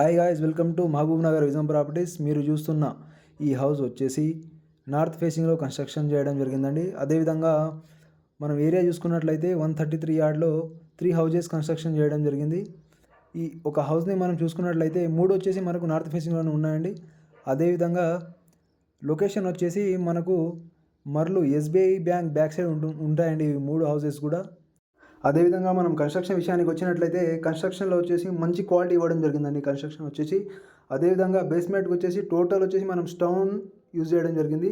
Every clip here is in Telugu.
Hi guys welcome to Mahabubnagar Vijayam properties మీరు చూస్తున్న ఈ హౌస్ వచ్చేసి నార్త్ ఫేసింగ్లో కన్స్ట్రక్షన్ చేయడం జరిగిందండి. అదేవిధంగా మనం ఏరియా చూసుకున్నట్లయితే వన్ థర్టీ త్రీ యార్డ్లో త్రీ హౌజెస్ కన్స్ట్రక్షన్ చేయడం జరిగింది. ఈ ఒక హౌస్ని మనం చూసుకున్నట్లయితే మూడు వచ్చేసి మనకు నార్త్ ఫేసింగ్లోనే ఉన్నాయండి. అదేవిధంగా లొకేషన్ వచ్చేసి మనకు మరలు ఎస్బీఐ బ్యాంక్ బ్యాక్ సైడ్ ఉంటు ఉంటాయండి ఈ మూడు హౌసెస్ కూడా. అదేవిధంగా మనం కన్స్ట్రక్షన్ విషయానికి వచ్చినట్లయితే కన్స్ట్రక్షన్లో వచ్చేసి మంచి క్వాలిటీ ఇవ్వడం జరిగిందండి. కన్స్ట్రక్షన్ వచ్చేసి అదేవిధంగా బేస్మెంట్కి వచ్చేసి టోటల్ వచ్చేసి మనం స్టోన్ యూజ్ చేయడం జరిగింది.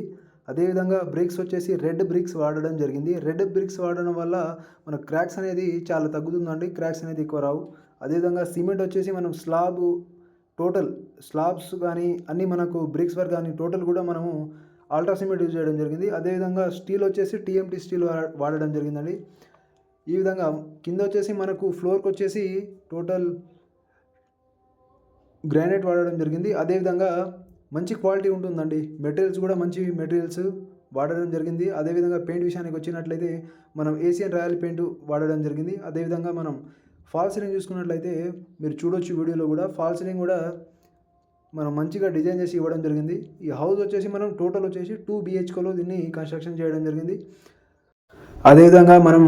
అదేవిధంగా బ్రిక్స్ వచ్చేసి రెడ్ బ్రిక్స్ వాడడం జరిగింది. రెడ్ బ్రిక్స్ వాడడం వల్ల మన క్రాక్స్ అనేది చాలా తగ్గుతుందండి. క్రాక్స్ అనేది ఎక్కువ రావు. అదేవిధంగా సిమెంట్ వచ్చేసి మనం స్లాబ్ టోటల్ స్లాబ్స్ కానీ అన్నీ మనకు బ్రిక్స్ వర్క్ కానీ టోటల్ కూడా మనము అల్ట్రా సిమెంట్ యూజ్ చేయడం జరిగింది. అదేవిధంగా స్టీల్ వచ్చేసి టీఎంటీ స్టీల్ వాడడం జరిగిందండి. ఈ విధంగా కింద వచ్చేసి మనకు ఫ్లోర్కి వచ్చేసి టోటల్ గ్రానైట్ వాడడం జరిగింది. అదేవిధంగా మంచి క్వాలిటీ ఉంటుందండి. మెటీరియల్స్ కూడా మంచి మెటీరియల్స్ వాడడం జరిగింది. అదేవిధంగా పెయింట్ విషయానికి వచ్చినట్లయితే మనం ఏసియన్ రాయల్ పెయింట్ వాడడం జరిగింది. అదేవిధంగా మనం ఫాల్ సీలింగ్ చూసుకున్నట్లయితే మీరు చూడొచ్చు వీడియోలో కూడా ఫాల్ సీలింగ్ కూడా మనం మంచిగా డిజైన్ చేసి ఇవ్వడం జరిగింది. ఈ హౌస్ వచ్చేసి మనం టోటల్ వచ్చేసి టూ బిహెచ్కేలో దీన్ని కన్స్ట్రక్షన్ చేయడం జరిగింది. అదేవిధంగా మనం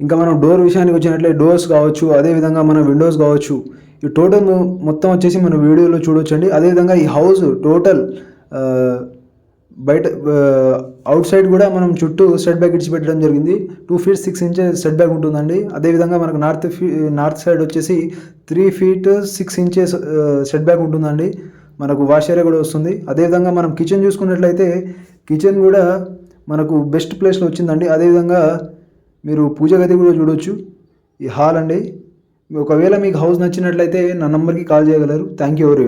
ఇంకా మనం డోర్ విషయానికి వచ్చినట్లయితే డోర్స్ కావచ్చు అదేవిధంగా మన విండోస్ కావచ్చు ఈ టోటల్ మొత్తం వచ్చేసి మన వీడియోలో చూడొచ్చండి. అదేవిధంగా ఈ హౌస్ టోటల్ బయట అవుట్ సైడ్ కూడా మనం చుట్టూ సెట్ బ్యాక్ ఇచ్చి పెట్టడం జరిగింది. Two feet six inches set back ఉంటుందండి. అదేవిధంగా మనకు నార్త్ ఫీ నార్త్ సైడ్ వచ్చేసి three feet six inches set back ఉంటుందండి. మనకు వాష్ ఏరియా కూడా వస్తుంది. అదేవిధంగా మనం కిచెన్ చూసుకున్నట్లయితే కిచెన్ కూడా మనకు బెస్ట్ ప్లేస్లో వచ్చిందండి. అదేవిధంగా మీరు పూజ గది కూడా చూడొచ్చు. ఈ హాల్ అండి. ఒకవేళ మీకు హౌస్ నచ్చినట్లయితే నా నంబర్కి కాల్ చేయగలరు. థ్యాంక్ యూ ఎవరి?